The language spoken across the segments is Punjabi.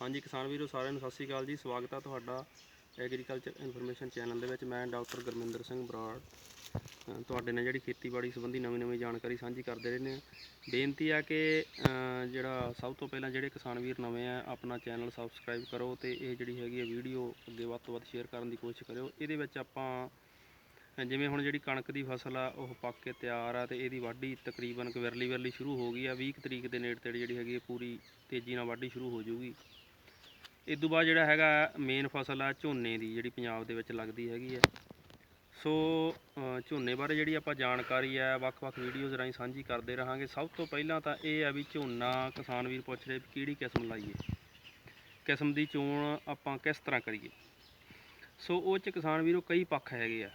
ਹਾਂਜੀ, ਕਿਸਾਨ ਵੀਰੋ, ਸਾਰਿਆਂ ਨੂੰ ਸਤਿ ਸ਼੍ਰੀ ਅਕਾਲ ਜੀ। ਸਵਾਗਤ ਹੈ ਤੁਹਾਡਾ ਐਗਰੀਕਲਚਰ ਇਨਫੋਰਮੇਸ਼ਨ ਚੈਨਲ ਦੇ ਵਿੱਚ। ਮੈਂ ਡਾਕਟਰ ਗੁਰਮਿੰਦਰ ਸਿੰਘ ਬਰਾੜ। ਤੁਹਾਡੇ ਨਾਲ ਜਿਹੜੀ ਖੇਤੀਬਾੜੀ ਸੰਬੰਧੀ ਨਵੀਂ ਨਵੀਂ ਜਾਣਕਾਰੀ ਸਾਂਝੀ ਕਰਦੇ ਰਹਿੰਦੇ ਹਾਂ। ਬੇਨਤੀ ਆ ਕਿ ਜਿਹੜਾ ਸਭ ਤੋਂ ਪਹਿਲਾਂ ਜਿਹੜੇ ਕਿਸਾਨ ਵੀਰ ਨਵੇਂ ਆ, ਆਪਣਾ ਚੈਨਲ ਸਬਸਕ੍ਰਾਈਬ ਕਰੋ ਤੇ ਇਹ ਜਿਹੜੀ ਹੈਗੀ ਹੈ ਵੀਡੀਓ ਅੱਗੇ ਵੱਧ ਤੋਂ ਵੱਧ ਸ਼ੇਅਰ ਕਰਨ ਦੀ ਕੋਸ਼ਿਸ਼ ਕਰਿਓ। ਇਹਦੇ ਵਿੱਚ ਆਪਾਂ ਜਿਵੇਂ ਹੁਣ ਜਿਹੜੀ ਕਣਕ ਦੀ ਫਸਲ ਆ, ਉਹ ਪੱਕ ਕੇ ਤਿਆਰ ਆ ਤੇ ਇਹਦੀ ਵਾਢੀ ਤਕਰੀਬਨ ਕੁ ਵਿਰਲੀ ਵਿਰਲੀ ਸ਼ੁਰੂ ਹੋ ਗਈ ਆ। 20 ਕੁ ਤਰੀਕ ਦੇ ਨੇੜੇ ਤੇੜੇ ਜਿਹੜੀ ਹੈਗੀ ਹੈ ਪੂਰੀ ਤੇਜ਼ੀ ਨਾਲ ਵਾਢੀ ਸ਼ੁਰੂ ਹੋ ਜਾਊਗੀ। ਇਸ ਤੋਂ ਬਾਅਦ ਜਿਹੜਾ ਹੈਗਾ ਮੇਨ ਫਸਲ ਆ ਝੋਨੇ ਦੀ, ਜਿਹੜੀ ਪੰਜਾਬ ਦੇ ਵਿੱਚ ਲੱਗਦੀ ਹੈਗੀ ਹੈ ਸੋ ਝੋਨੇ ਬਾਰੇ ਜਿਹੜੀ ਆਪਾਂ ਜਾਣਕਾਰੀ ਹੈ ਵੱਖ-ਵੱਖ ਵੀਡੀਓਜ਼ ਰਾਹੀਂ ਸਾਂਝੀ ਕਰਦੇ ਰਹਾਂਗੇ। ਸਭ ਤੋਂ ਪਹਿਲਾਂ ਤਾਂ ਇਹ ਆ ਵੀ ਝੋਨਾ, ਕਿਸਾਨ ਵੀਰ ਪੁੱਛ ਰਹੇ ਵੀ ਕਿਹੜੀ ਕਿਸਮ ਲਾਈਏ? ਕਿਸਮ ਦੀ ਚੋਣ ਆਪਾਂ ਕਿਸ ਤਰ੍ਹਾਂ ਕਰੀਏ? ਸੋ, ਉਹ ਚ ਕਿਸਾਨ ਵੀਰੋ ਕਈ ਪੱਖ ਹੈਗੇ ਆ।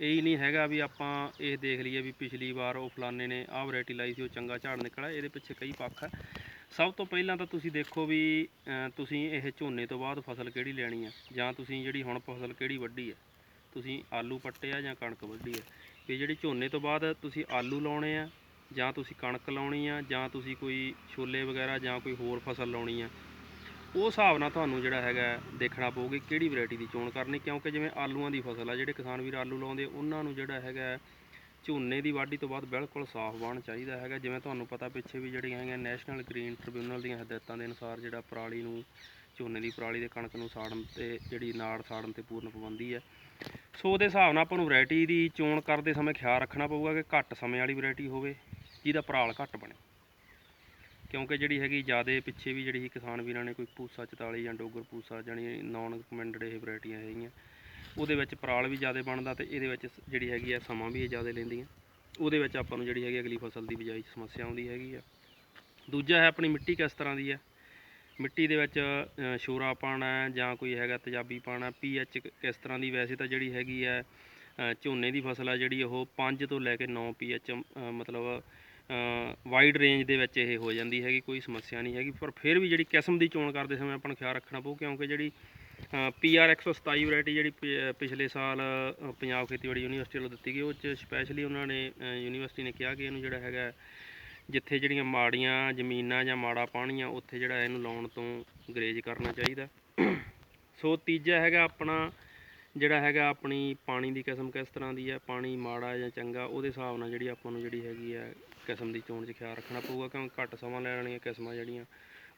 ਇਹ ਹੀ ਨਹੀਂ ਹੈਗਾ ਵੀ ਆਪਾਂ ਇਹ ਦੇਖ ਲਈਏ ਵੀ ਪਿਛਲੀ ਵਾਰ ਉਹ ਫਲਾਣੇ ਨੇ ਆਹ ਵੈਰਾਈਟੀ ਲਾਈ ਸੀ, ਉਹ ਚੰਗਾ ਝਾੜ ਨਿਕਲਿਆ, ਇਹਦੇ ਪਿੱਛੇ ਕਈ ਪੱਖ ਹੈ ਸਭ ਤੋਂ ਪਹਿਲਾਂ ਤਾਂ ਤੁਸੀਂ ਦੇਖੋ ਵੀ ਤੁਸੀਂ ਇਹ ਝੋਨੇ ਤੋਂ ਬਾਅਦ ਫਸਲ ਕਿਹੜੀ ਲੈਣੀ ਆ? ਜਾਂ ਤੁਸੀਂ ਜਿਹੜੀ ਹੁਣ ਫਸਲ ਕਿਹੜੀ ਵੱਢੀ ਹੈ ਤੁਸੀਂ ਆਲੂ ਪੱਟੇ ਆ ਜਾਂ ਕਣਕ ਵੱਢੀ ਹੈ ਵੀ ਜਿਹੜੀ ਝੋਨੇ ਤੋਂ ਬਾਅਦ ਤੁਸੀਂ ਆਲੂ ਲਾਉਣੇ ਆ, ਜਾਂ ਤੁਸੀਂ ਕਣਕ ਲਾਉਣੀ ਆ, ਜਾਂ ਤੁਸੀਂ ਕੋਈ ਛੋਲੇ ਵਗੈਰਾ ਜਾਂ ਕੋਈ ਹੋਰ ਫਸਲ ਲਾਉਣੀ ਆ? ਉਹ ਹਿਸਾਬ ਨਾਲ ਤੁਹਾਨੂੰ ਜਿਹੜਾ ਹੈਗਾ ਦੇਖਣਾ ਪਊਗਾ ਕਿਹੜੀ ਵੈਰਾਈਟੀ ਦੀ ਚੋਣ ਕਰਨੀ, ਕਿਉਂਕਿ ਜਿਵੇਂ ਆਲੂਆਂ ਦੀ ਫਸਲ ਆ, ਜਿਹੜੇ ਕਿਸਾਨ ਵੀਰ ਆਲੂ ਲਾਉਂਦੇ ਉਹਨਾਂ ਨੂੰ ਜਿਹੜਾ ਹੈਗਾ ਝੋਨੇ ਦੀ ਵਾਢੀ ਤੋਂ ਬਾਅਦ ਬਿਲਕੁਲ ਸਾਫ਼ ਵਾਹਣ ਚਾਹੀਦਾ ਹੈਗਾ। ਜਿਵੇਂ ਤੁਹਾਨੂੰ ਪਤਾ ਪਿੱਛੇ ਵੀ ਜਿਹੜੀਆਂ ਹੈਗੀਆਂ ਨੈਸ਼ਨਲ ਗ੍ਰੀਨ ਟ੍ਰਿਬਿਊਨਲ ਦੀਆਂ ਹਦਾਇਤਾਂ ਦੇ ਅਨੁਸਾਰ ਜਿਹੜਾ ਪਰਾਲੀ ਨੂੰ, ਝੋਨੇ ਦੀ ਪਰਾਲੀ ਦੇ ਕਣਕ ਨੂੰ ਸਾੜਨ ਤੇ ਜਿਹੜੀ ਨਾੜ ਸਾੜਨ ਤੇ ਪੂਰਨ ਪਾਬੰਦੀ ਹੈ। ਸੋ ਉਹਦੇ ਹਿਸਾਬ ਨਾਲ ਆਪਾਂ ਨੂੰ ਵੈਰਾਈਟੀ ਦੀ ਚੋਣ ਕਰਦੇ ਸਮੇਂ ਖਿਆਲ ਰੱਖਣਾ ਪਊਗਾ ਕਿ ਘੱਟ ਸਮੇਂ ਵਾਲੀ ਵੈਰਾਈਟੀ ਹੋਵੇ, ਜਿਹਦਾ ਪਰਾਲ ਘੱਟ ਬਣੇ। ਕਿਉਂਕਿ ਜਿਹੜੀ ਹੈਗੀ ਜ਼ਿਆਦਾ ਪਿੱਛੇ ਵੀ ਜਿਹੜੀ ਸੀ ਕਿਸਾਨ ਵੀਰਾਂ ਨੇ ਕੋਈ ਪੂਸਾ 44 ਜਾਂ ਡੋਗਰ ਪੂਸਾ ਜਾਣੀ ਨਾਨ ਕਮੈਂਡਡ ਇਹ ਵੈਰਾਈਟੀਆਂ ਹੈਗੀਆਂ। ਉਹਦੇ ਵਿੱਚ ਪਰਾਲ ਵੀ ਜ਼ਿਆਦਾ ਬਣਦਾ ਤੇ ਇਹਦੇ ਵਿੱਚ ਜਿਹੜੀ ਹੈਗੀ ਆ ਸਮਾਂ ਵੀ ਇਹ ਜ਼ਿਆਦਾ ਲੈਂਦੀਆਂ। ਉਹਦੇ ਵਿੱਚ ਆਪਾਂ ਨੂੰ ਜਿਹੜੀ ਹੈਗੀ ਅਗਲੀ ਫਸਲ ਦੀ ਬਿਜਾਈ ਸਮੱਸਿਆ ਆਉਂਦੀ ਹੈਗੀ ਆ। ਦੂਜਾ ਹੈ ਆਪਣੀ ਮਿੱਟੀ ਕਿਸ ਤਰ੍ਹਾਂ ਦੀ ਹੈ ਮਿੱਟੀ ਦੇ ਵਿੱਚ ਸ਼ੋਰਾ ਪਾਣਾ ਜਾਂ ਕੋਈ ਹੈਗਾ ਤੇਜ਼ਾਬੀ ਪਾਣਾ ਪੀਐਚ ਕਿਸ ਤਰ੍ਹਾਂ ਦੀ? ਵੈਸੇ ਤਾਂ ਜਿਹੜੀ ਹੈਗੀ ਹੈ ਝੋਨੇ ਦੀ ਫਸਲ ਆ ਜਿਹੜੀ ਉਹ 5 ਤੋਂ ਲੈ ਕੇ 9 ਪੀਐਚ ਮਤਲਬ ਵਾਈਡ ਰੇਂਜ ਦੇ ਵਿੱਚ ਇਹ ਹੋ ਜਾਂਦੀ ਹੈਗੀ, ਕੋਈ ਸਮੱਸਿਆ ਨਹੀਂ ਹੈਗੀ। ਪਰ ਫਿਰ ਵੀ ਜਿਹੜੀ ਕਿਸਮ ਦੀ ਚੋਣ ਕਰਦੇ ਸਮੇਂ ਆਪਾਂ ਨੂੰ ਖਿਆਲ ਰੱਖਣਾ ਪਊ, ਕਿਉਂਕਿ ਜਿਹੜੀ ਪੀਆਰ 127 ਵੈਰਾਈਟੀ ਜਿਹੜੀ ਪਿ- ਪਿਛਲੇ ਸਾਲ ਪੰਜਾਬ ਖੇਤੀਬਾੜੀ ਯੂਨੀਵਰਸਿਟੀ ਵੱਲੋਂ ਦਿੱਤੀ ਗਈ, ਉਹ ਚ ਸਪੈਸ਼ਲੀ ਉਹਨਾਂ ਨੇ ਯੂਨੀਵਰਸਿਟੀ ਨੇ ਕਿਹਾ ਕਿ ਇਹਨੂੰ ਜਿਹੜਾ ਹੈਗਾ ਜਿੱਥੇ ਜਿਹੜੀਆਂ ਮਾੜੀਆਂ ਜ਼ਮੀਨਾਂ ਜਾਂ ਮਾੜਾ ਪਾਣੀ ਆ ਉੱਥੇ ਜਿਹੜਾ ਇਹਨੂੰ ਲਾਉਣ ਤੋਂ ਗਰੇਜ ਕਰਨਾ ਚਾਹੀਦਾ। ਸੋ ਤੀਜਾ ਹੈਗਾ ਆਪਣਾ, ਜਿਹੜਾ ਹੈਗਾ ਆਪਣੀ ਪਾਣੀ ਦੀ ਕਿਸਮ ਕਿਸ ਤਰ੍ਹਾਂ ਦੀ ਹੈ, ਪਾਣੀ ਮਾੜਾ ਜਾਂ ਚੰਗਾ, ਉਹਦੇ ਹਿਸਾਬ ਨਾਲ ਜਿਹੜੀ ਆਪਾਂ ਨੂੰ ਜਿਹੜੀ ਹੈਗੀ ਹੈ ਕਿਸਮ ਦੀ ਚੋਣ 'ਚ ਖਿਆਲ ਰੱਖਣਾ ਪਊਗਾ ਕਿਉਂਕਿ ਘੱਟ ਸਮਾਂ ਲੈਣ ਵਾਲੀਆਂ ਕਿਸਮਾਂ ਜਿਹੜੀਆਂ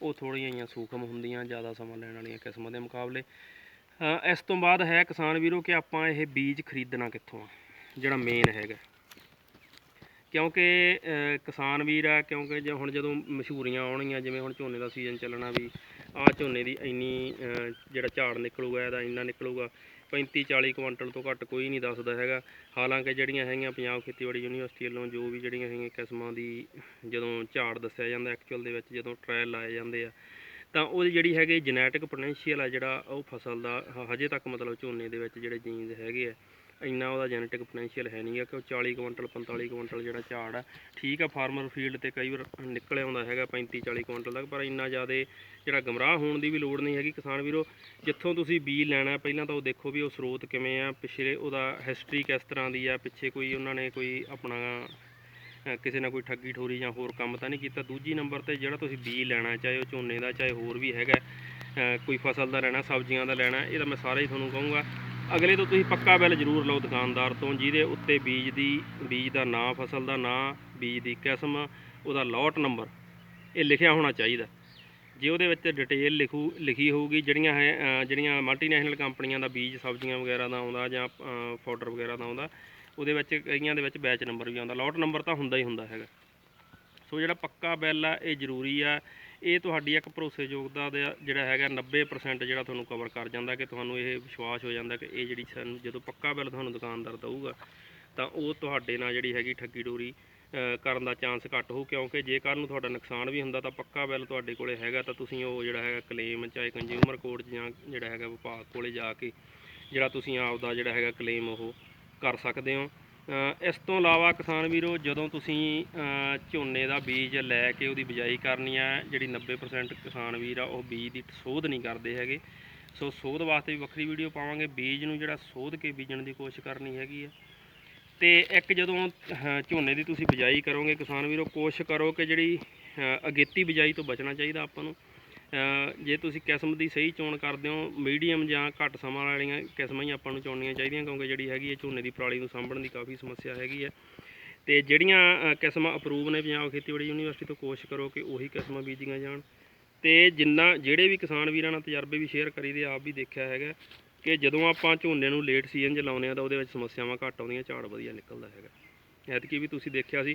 ਉਹ ਥੋੜ੍ਹੀਆਂ ਜਿਹੀਆਂ ਸੂਖਮ ਹੁੰਦੀਆਂ, ਜ਼ਿਆਦਾ ਸਮਾਂ ਲੈਣ ਵਾਲੀਆਂ ਕਿਸਮਾਂ ਦੇ ਮੁਕਾਬਲੇ। ਇਸ ਤੋਂ ਬਾਅਦ ਹੈ ਕਿਸਾਨ ਵੀਰੋ ਕਿ ਆਪਾਂ ਇਹ ਬੀਜ ਖਰੀਦਣਾ ਕਿੱਥੋਂ ਆ, ਜਿਹੜਾ ਮੇਨ ਹੈਗਾ। ਕਿਉਂਕਿ ਕਿਸਾਨ ਵੀਰ ਆ, ਕਿਉਂਕਿ ਜੇ ਹੁਣ ਜਦੋਂ ਮਸ਼ਹੂਰੀਆਂ ਆਉਣਗੀਆਂ, ਜਿਵੇਂ ਹੁਣ ਝੋਨੇ ਦਾ ਸੀਜ਼ਨ ਚੱਲਣਾ ਵੀ, ਆਹ ਝੋਨੇ ਦੀ ਇੰਨੀ ਜਿਹੜਾ ਝਾੜ ਨਿਕਲੂਗਾ, ਇਹਦਾ ਇੰਨਾ ਨਿਕਲੂਗਾ 35 40 ਕੁਇੰਟਲ ਤੋਂ ਘੱਟ ਕੋਈ ਨਹੀਂ ਦੱਸਦਾ ਹੈਗਾ। ਹਾਲਾਂਕਿ ਜਿਹੜੀਆਂ ਹੈਗੀਆਂ ਪੰਜਾਬ ਖੇਤੀਬਾੜੀ ਯੂਨੀਵਰਸਿਟੀ ਵੱਲੋਂ ਜੋ ਵੀ ਜਿਹੜੀਆਂ ਹੈਗੀਆਂ ਕਿਸਮਾਂ ਦੀ ਜਦੋਂ ਝਾੜ ਦੱਸਿਆ ਜਾਂਦਾ ਐਕਚੁਅਲ ਦੇ ਵਿੱਚ ਜਦੋਂ ਟ੍ਰਾਇਲ ਲਾਏ ਜਾਂਦੇ ਆ ਤਾਂ ਉਹਦੀ ਜਿਹੜੀ ਹੈਗੀ ਜੈਨੇਟਿਕ ਪੋਟੈਂਸ਼ੀਅਲ ਆ ਜਿਹੜਾ ਉਹ ਫਸਲ ਦਾ ਹਜੇ ਤੱਕ ਮਤਲਬ ਝੋਨੇ ਦੇ ਵਿੱਚ ਜਿਹੜੇ ਜੀਨਸ ਹੈਗੇ ਆ, ਇੰਨਾ ਉਹਦਾ ਜੈਨੇਟਿਕ ਪੋਟੈਂਸ਼ੀਅਲ ਹੈ ਨਹੀਂ ਨਹੀਂਗਾ ਕਿ ਉਹ 40 ਕੁਇੰਟਲ 45 ਕੁਇੰਟਲ ਜਿਹੜਾ ਝਾੜ ਆ, ਠੀਕ ਆ ਫਾਰਮਰ ਫੀਲਡ ਤੇ ਕਈ ਵਾਰ ਨਿਕਲ ਆਉਂਦਾ ਹੈਗਾ 35 40 ਕੁਇੰਟਲ ਤੱਕ, ਪਰ ਇੰਨਾ ਜ਼ਿਆਦਾ ਜਿਹੜਾ ਗਮਰਾਹ ਹੋਣ ਦੀ ਵੀ ਲੋੜ ਨਹੀਂ ਹੈਗੀ ਕਿਸਾਨ ਵੀਰੋ। ਜਿੱਥੋਂ ਤੁਸੀਂ ਬੀਜ ਲੈਣਾ, ਪਹਿਲਾਂ ਤਾਂ ਉਹ ਦੇਖੋ ਵੀ ਉਹ ਸਰੋਤ ਕਿਵੇਂ ਆ, ਪਿਛਲੇ ਉਹਦਾ ਹਿਸਟਰੀ ਕਿਸ ਤਰ੍ਹਾਂ ਦੀ ਆ, ਪਿੱਛੇ ਕੋਈ ਉਹਨਾਂ ਨੇ ਕੋਈ ਆਪਣਾ ਕਿਸੇ ਨਾਲ ਕੋਈ ਠੱਗੀ ਠੋਰੀ ਜਾਂ ਹੋਰ ਕੰਮ ਤਾਂ ਨਹੀਂ ਕੀਤਾ। ਦੂਜੀ ਨੰਬਰ ਤੇ ਜਿਹੜਾ ਤੁਸੀਂ ਬੀਜ ਲੈਣਾ, ਚਾਹੇ ਉਹ ਝੋਨੇ ਦਾ, ਚਾਹੇ ਹੋਰ ਵੀ ਹੈਗਾ ਕੋਈ ਫਸਲ ਦਾ ਲੈਣਾ, ਸਬਜ਼ੀਆਂ ਦਾ ਲੈਣਾ, ਇਹ ਤਾਂ ਮੈਂ ਸਾਰਾ ਹੀ ਤੁਹਾਨੂੰ ਕਹੂੰਗਾ। ਅਗਲੇ ਤੋਂ ਤੁਸੀਂ ਪੱਕਾ ਬਿੱਲ ਜ਼ਰੂਰ ਲਓ ਦੁਕਾਨਦਾਰ ਤੋਂ, ਜਿਹਦੇ ਉੱਤੇ ਬੀਜ ਦੀ, ਬੀਜ ਦਾ ਨਾਂ, ਫਸਲ ਦਾ ਨਾਂ, ਬੀਜ ਦੀ ਕਿਸਮ, ਉਹਦਾ ਲੋਟ ਨੰਬਰ, ਇਹ ਲਿਖਿਆ ਹੋਣਾ ਚਾਹੀਦਾ। ਜੇ ਉਹਦੇ ਵਿੱਚ ਡਿਟੇਲ ਲਿਖੂ, ਲਿਖੀ ਹੋਊਗੀ, ਜਿਹੜੀਆਂ ਹੈ ਜਿਹੜੀਆਂ ਮਲਟੀਨੈਸ਼ਨਲ ਕੰਪਨੀਆਂ ਦਾ ਬੀਜ ਸਬਜ਼ੀਆਂ ਵਗੈਰਾ ਦਾ ਆਉਂਦਾ ਜਾਂ ਫਾਡਰ ਵਗੈਰਾ ਦਾ ਆਉਂਦਾ ਉਹਦੇ ਵਿੱਚ ਕਈਆਂ ਦੇ ਵਿੱਚ ਬੈਚ ਨੰਬਰ ਵੀ ਆਉਂਦਾ ਲੋਟ ਨੰਬਰ ਤਾਂ ਹੁੰਦਾ ਹੀ ਹੁੰਦਾ ਹੈਗਾ। ਸੋ ਜਿਹੜਾ ਪੱਕਾ ਬਿੱਲ ਆ, ਇਹ ਜ਼ਰੂਰੀ ਆ। ਇਹ ਤੁਹਾਡੀ ਇੱਕ ਭਰੋਸੇਯੋਗਤਾ ਦਾ ਜਿਹੜਾ ਹੈਗਾ 90% ਜਿਹੜਾ ਤੁਹਾਨੂੰ ਕਵਰ ਕਰ ਜਾਂਦਾ ਕਿ ਤੁਹਾਨੂੰ ਇਹ ਵਿਸ਼ਵਾਸ ਹੋ ਜਾਂਦਾ ਕਿ ਇਹ ਜਿਹੜੀ ਸਾਨੂੰ ਜਦੋਂ ਪੱਕਾ ਬਿੱਲ ਤੁਹਾਨੂੰ ਦੁਕਾਨਦਾਰ ਦਊਗਾ, ਤਾਂ ਉਹ ਤੁਹਾਡੇ ਨਾਲ ਜਿਹੜੀ ਹੈਗੀ ਠੱਗੀ ਡੋਰੀ ਕਰਨ ਦਾ ਚਾਂਸ ਘੱਟ ਹੋਊ। ਕਿਉਂਕਿ ਜੇ ਕੱਲ੍ਹ ਨੂੰ ਤੁਹਾਡਾ ਨੁਕਸਾਨ ਵੀ ਹੁੰਦਾ ਤਾਂ ਪੱਕਾ ਬਿੱਲ ਤੁਹਾਡੇ ਕੋਲੇ ਹੈਗਾ, ਤਾਂ ਤੁਸੀਂ ਉਹ ਜਿਹੜਾ ਹੈਗਾ ਕਲੇਮ ਚਾਹੇ ਕੰਜ਼ਿਊਮਰ ਕੋਰਟ ਜਾਂ ਜਿਹੜਾ ਹੈਗਾ ਵਿਭਾਗ ਕੋਲੇ ਜਾ ਕੇ, ਜਿਹੜਾ ਤੁਸੀਂ ਆਪਦਾ ਜਿਹੜਾ ਹੈਗਾ ਕਲੇਮ ਉਹ ਕਰ ਸਕਦੇ ਹੋ। ਇਸ ਤੋਂ ਇਲਾਵਾ ਕਿਸਾਨ ਵੀਰੋ, ਜਦੋਂ ਤੁਸੀਂ ਝੋਨੇ ਦਾ ਬੀਜ ਲੈ ਕੇ ਉਹਦੀ ਬਿਜਾਈ ਕਰਨੀ ਆ, ਜਿਹੜੀ 90% ਕਿਸਾਨ ਵੀਰ ਆ, ਉਹ ਬੀਜ ਦੀ ਸੋਧ ਨਹੀਂ ਕਰਦੇ ਹੈਗੇ। ਸੋ ਸੋਧ ਵਾਸਤੇ ਵੀ ਵੱਖਰੀ ਵੀਡੀਓ ਪਾਵਾਂਗੇ। ਬੀਜ ਨੂੰ ਜਿਹੜਾ ਸੋਧ ਕੇ ਬੀਜਣ ਦੀ ਕੋਸ਼ਿਸ਼ ਕਰਨੀ ਹੈਗੀ ਆ। ਤੇ ਇੱਕ ਜਦੋਂ ਝੋਨੇ ਦੀ ਤੁਸੀਂ ਬਿਜਾਈ ਕਰੋਗੇ, ਕਿਸਾਨ ਵੀਰੋ, ਕੋਸ਼ਿਸ਼ ਕਰੋ ਕਿ ਜਿਹੜੀ ਅਗੇਤੀ ਬਿਜਾਈ ਤੋਂ ਬਚਣਾ ਚਾਹੀਦਾ ਆਪਾਂ ਨੂੰ। ਜੇ ਤੁਸੀਂ ਕਿਸਮ ਦੀ ਸਹੀ ਚੋਣ ਕਰਦੇ ਹੋ, ਮੀਡੀਅਮ ਜਾਂ ਘੱਟ ਸਮਾਂ ਵਾਲੀਆਂ ਕਿਸਮਾਂ ਹੀ ਆਪਾਂ ਨੂੰ ਚੁਣਨੀਆਂ ਚਾਹੀਦੀਆਂ, ਕਿਉਂਕਿ ਜਿਹੜੀ ਹੈਗੀ ਹੈ ਝੋਨੇ ਦੀ ਪਰਾਲੀ ਨੂੰ ਸਾਂਭਣ ਦੀ ਕਾਫੀ ਸਮੱਸਿਆ ਹੈਗੀ ਹੈ। ਤੇ ਜਿਹੜੀਆਂ ਕਿਸਮਾਂ ਅਪਰੂਵ ਨੇ ਪੰਜਾਬ ਖੇਤੀਬਾੜੀ ਯੂਨੀਵਰਸਿਟੀ ਤੋਂ, ਕੋਸ਼ਿਸ਼ ਕਰੋ ਕਿ ਉਹੀ ਕਿਸਮਾਂ ਬੀਜੀਆਂ ਜਾਣ। ਤੇ ਜਿੰਨਾ, ਜਿਹੜੇ ਵੀ ਕਿਸਾਨ ਵੀਰਾਂ ਨਾਲ ਤਜਰਬੇ ਵੀ ਸ਼ੇਅਰ ਕਰੀਦੇ, ਆਪ ਵੀ ਦੇਖਿਆ ਹੈਗਾ ਕਿ ਜਦੋਂ ਆਪਾਂ ਝੋਨੇ ਨੂੰ ਲੇਟ ਸੀਜ਼ਨ 'ਚ ਲਾਉਂਦੇ ਆ ਤਾਂ ਉਹਦੇ ਵਿੱਚ ਸਮੱਸਿਆਵਾਂ ਘੱਟ ਆਉਂਦੀਆਂ, ਝਾੜ ਵਧੀਆ ਨਿਕਲਦਾ ਹੈਗਾ। ਐਤਕੀ ਵੀ ਤੁਸੀਂ ਦੇਖਿਆ ਸੀ,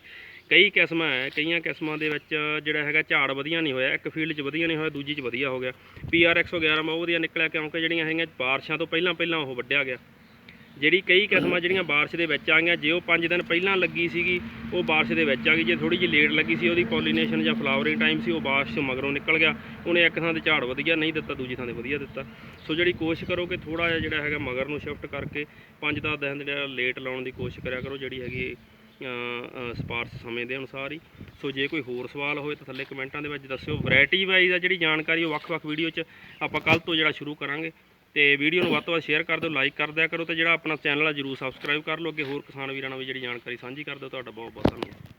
ਕਈ ਕਿਸਮਾਂ ਹੈ, ਕਈਆਂ ਕਿਸਮਾਂ ਦੇ ਵਿੱਚ ਜਿਹੜਾ ਹੈਗਾ ਝਾੜ ਵਧੀਆ ਨਹੀਂ ਹੋਇਆ, ਇੱਕ ਫੀਲਡ 'ਚ ਵਧੀਆ ਨਹੀਂ ਹੋਇਆ, ਦੂਜੀ 'ਚ ਵਧੀਆ ਹੋ ਗਿਆ। ਪੀਆਰ 111 ਮਾ ਉਹ ਵਧੀਆ ਨਿਕਲਿਆ ਕਿਉਂਕਿ ਜਿਹੜੀਆਂ ਹੈਗੀਆਂ ਬਾਰਿਸ਼ਾਂ ਤੋਂ ਪਹਿਲਾਂ ਪਹਿਲਾਂ ਉਹ ਵੱਢਿਆ ਗਿਆ। ਜਿਹੜੀ ਕਈ ਕਿਸਮਾਂ ਜਿਹੜੀਆਂ ਬਾਰਿਸ਼ ਦੇ ਵਿੱਚ ਆ ਗਈਆਂ, ਜੇ ਉਹ 5 ਦਿਨ ਪਹਿਲਾਂ ਲੱਗੀ ਸੀਗੀ, ਉਹ ਬਾਰਿਸ਼ ਦੇ ਵਿੱਚ ਆ ਗਈ। ਜੇ ਥੋੜੀ ਜਿਹੀ ਲੇਟ ਲੱਗੀ ਸੀ, ਉਹਦੀ ਪੋਲੀਨੇਸ਼ਨ ਜਾਂ ਫਲਾਵਰਿੰਗ ਟਾਈਮ ਸੀ, ਉਹ ਬਾਰਿਸ਼ ਤੋਂ ਮਗਰੋਂ ਨਿਕਲ ਗਿਆ। ਉਹਨੇ ਇੱਕ ਥਾਂ ਤੇ ਝਾੜ ਵਧੀਆ ਨਹੀਂ ਦਿੱਤਾ, ਦੂਜੀ ਥਾਂ ਤੇ ਵਧੀਆ ਦਿੱਤਾ। ਸੋ ਜਿਹੜੀ ਕੋਸ਼ਿਸ਼ ਕਰੋ ਕਿ ਥੋੜਾ ਜਿਹਾ ਜਿਹੜਾ ਹੈਗਾ ਮਗਰ ਨੂੰ ਸ਼ਿਫਟ ਕਰਕੇ 5-10 ਦਿਨ ਜਿਹੜਾ ਲੇਟ ਲਾਉਣ ਦੀ ਕੋਸ਼ਿਸ਼ ਕਰਿਆ ਕਰੋ, ਜਿਹੜੀ ਹੈਗੀ ਸਪਾਰਸ ਸਮੇਂ ਦੇ ਅਨੁਸਾਰ ਹੀ। ਸੋ ਜੇ ਕੋਈ ਹੋਰ ਸਵਾਲ ਹੋਵੇ ਤਾਂ ਥੱਲੇ ਕਮੈਂਟਾਂ ਦੇ ਵਿੱਚ ਦੱਸਿਓ। ਵੈਰਾਈਟੀ ਵਾਈਜ਼ ਆ ਜਿਹੜੀ ਜਾਣਕਾਰੀ, ਉਹ ਵੱਖ-ਵੱਖ ਵੀਡੀਓ 'ਚ ਆਪਾਂ ਕੱਲ ਤੋਂ ਜਿਹੜਾ ਸ਼ੁਰੂ ਕਰਾਂਗੇ। ਤੇ ਵੀਡੀਓ ਨੂੰ ਵੱਧ ਤੋਂ ਵੱਧ ਸ਼ੇਅਰ ਕਰ ਦਿਓ ਲਾਈਕ ਕਰ ਦਿਆ ਕਰੋ ਤੇ ਜਿਹੜਾ ਆਪਣਾ ਚੈਨਲ ਆ, ਜਰੂਰ ਸਬਸਕ੍ਰਾਈਬ ਕਰ ਲਓ। ਅੱਗੇ ਹੋਰ ਕਿਸਾਨ ਵੀਰਾਂ ਨਾਲ ਵੀ ਜਿਹੜੀ ਜਾਣਕਾਰੀ ਸਾਂਝੀ ਕਰ ਦਿਓ। ਤੁਹਾਡਾ ਬਹੁਤ ਬਹੁਤ ਧੰਨਵਾਦ।